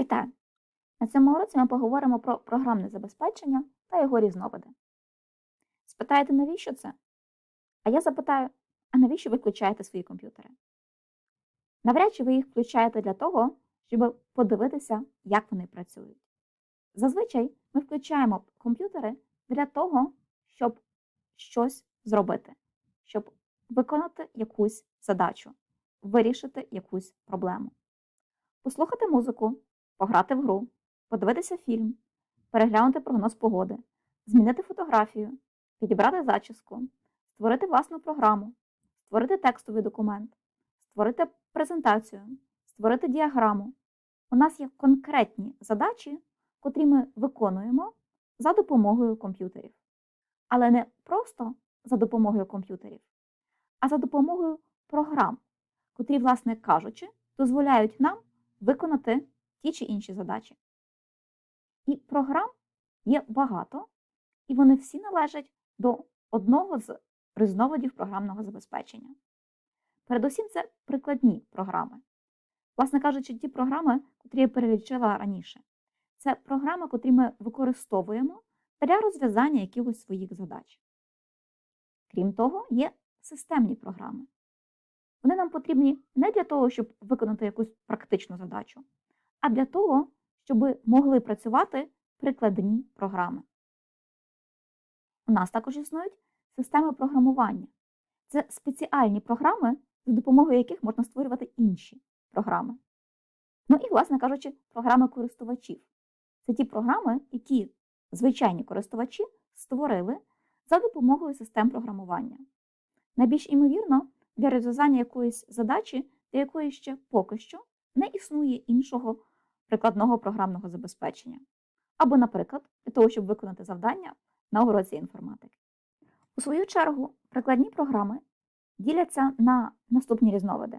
Вітаю! На цьому уроці ми поговоримо про програмне забезпечення та його різновиди. Спитаєте, навіщо це? А я запитаю, а навіщо ви включаєте свої комп'ютери? Навряд чи ви їх включаєте для того, щоб подивитися, як вони працюють. Зазвичай ми включаємо комп'ютери для того, щоб щось зробити, щоб виконати якусь задачу, вирішити якусь проблему, послухати музику, пограти в гру, подивитися фільм, переглянути прогноз погоди, змінити фотографію, підібрати зачіску, створити власну програму, створити текстовий документ, створити презентацію, створити діаграму. У нас є конкретні задачі, котрі ми виконуємо за допомогою комп'ютерів. Але не просто за допомогою комп'ютерів, а за допомогою програм, котрі, власне кажучи, дозволяють нам виконати ті чи інші задачі. І програм є багато, і вони всі належать до одного з різновидів програмного забезпечення. Передусім, це прикладні програми. Власне кажучи, ті програми, котрі я перелічила раніше, це програми, котрі ми використовуємо для розв'язання якихось своїх задач. Крім того, є системні програми. Вони нам потрібні не для того, щоб виконати якусь практичну задачу, а для того, щоб могли працювати прикладні програми. У нас також існують системи програмування. Це спеціальні програми, за допомогою яких можна створювати інші програми. Ну і, власне кажучи, програми користувачів. Це ті програми, які звичайні користувачі створили за допомогою систем програмування. Найбільш імовірно, для розв'язання якоїсь задачі, для якої ще поки що не існує іншого прикладного програмного забезпечення. Або, наприклад, для того, щоб виконати завдання на уроці інформатики. У свою чергу, прикладні програми діляться на наступні різновиди.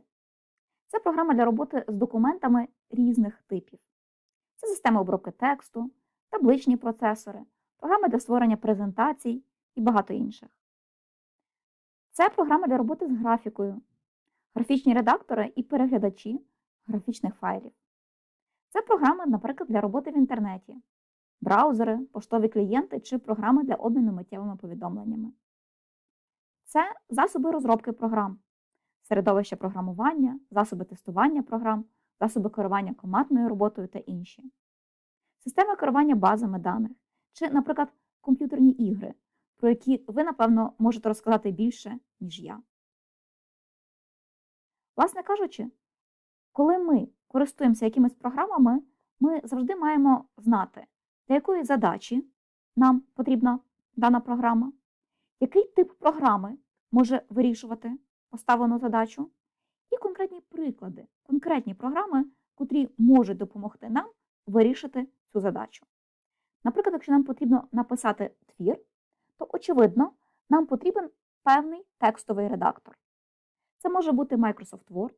Це програма для роботи з документами різних типів. Це система обробки тексту, табличні процесори, програми для створення презентацій і багато інших. Це програма для роботи з графікою, графічні редактори і переглядачі графічних файлів. Це програми, наприклад, для роботи в інтернеті, браузери, поштові клієнти чи програми для обміну миттєвими повідомленнями. Це засоби розробки програм, середовище програмування, засоби тестування програм, засоби керування командною роботою та інші, система керування базами даних чи, наприклад, комп'ютерні ігри, про які ви, напевно, можете розказати більше, ніж я. Власне кажучи, коли ми користуємося якимись програмами, ми завжди маємо знати, для якої задачі нам потрібна дана програма, який тип програми може вирішувати поставлену задачу, і конкретні приклади, конкретні програми, котрі можуть допомогти нам вирішити цю задачу. Наприклад, якщо нам потрібно написати твір, то, очевидно, нам потрібен певний текстовий редактор. Це може бути Microsoft Word,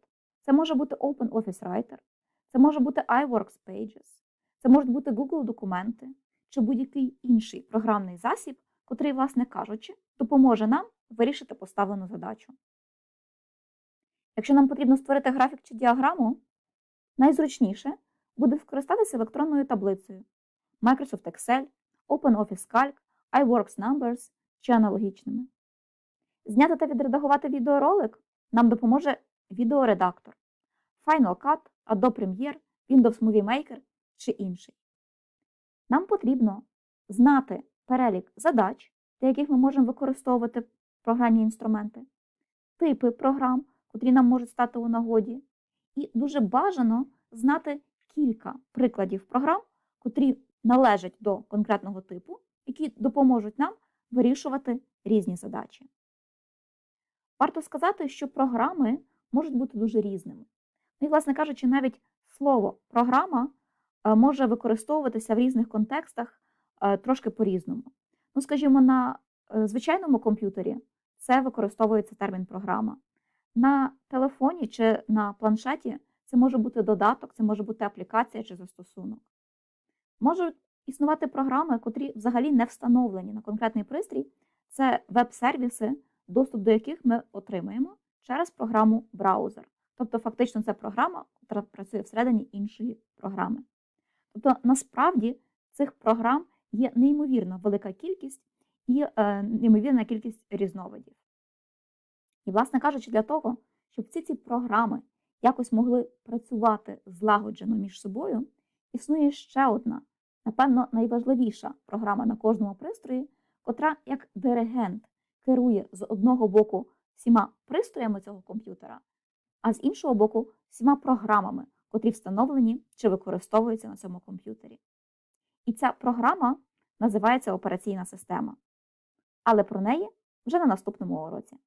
це може бути OpenOffice Writer, це може бути iWorks Pages, це можуть бути Google документи чи будь-який інший програмний засіб, котрий, власне кажучи, допоможе нам вирішити поставлену задачу. Якщо нам потрібно створити графік чи діаграму, найзручніше буде скористатися електронною таблицею Microsoft Excel, OpenOffice Calc, iWorks Numbers чи аналогічними. Зняти та відредагувати відеоролик нам допоможе відеоредактор Final Cut, Adobe Premiere, Windows Movie Maker чи інший. Нам потрібно знати перелік задач, для яких ми можемо використовувати програмні інструменти, типи програм, котрі нам можуть стати у нагоді, і дуже бажано знати кілька прикладів програм, котрі належать до конкретного типу, які допоможуть нам вирішувати різні задачі. Варто сказати, що програми можуть бути дуже різними. Ну і, власне кажучи, навіть слово програма е, може використовуватися в різних контекстах е, трошки по-різному. Ну, скажімо, на е, звичайному комп'ютері це використовується термін програма. На телефоні чи на планшеті це може бути додаток, це може бути аплікація чи застосунок. Можуть існувати програми, котрі взагалі не встановлені на конкретний пристрій, це веб-сервіси, доступ до яких ми отримуємо через програму браузер. Тобто, фактично, це програма, яка працює всередині іншої програми. Тобто, насправді цих програм є неймовірно велика кількість і е, неймовірна кількість різновидів. І, власне кажучи, для того, щоб всі ці програми якось могли працювати злагоджено між собою, існує ще одна, напевно, найважливіша програма на кожному пристрої, котра як диригент керує з одного боку всіма пристроями цього комп'ютера, а з іншого боку всіма програмами, котрі встановлені чи використовуються на цьому комп'ютері. І ця програма називається операційна система. Але про неї вже на наступному уроці.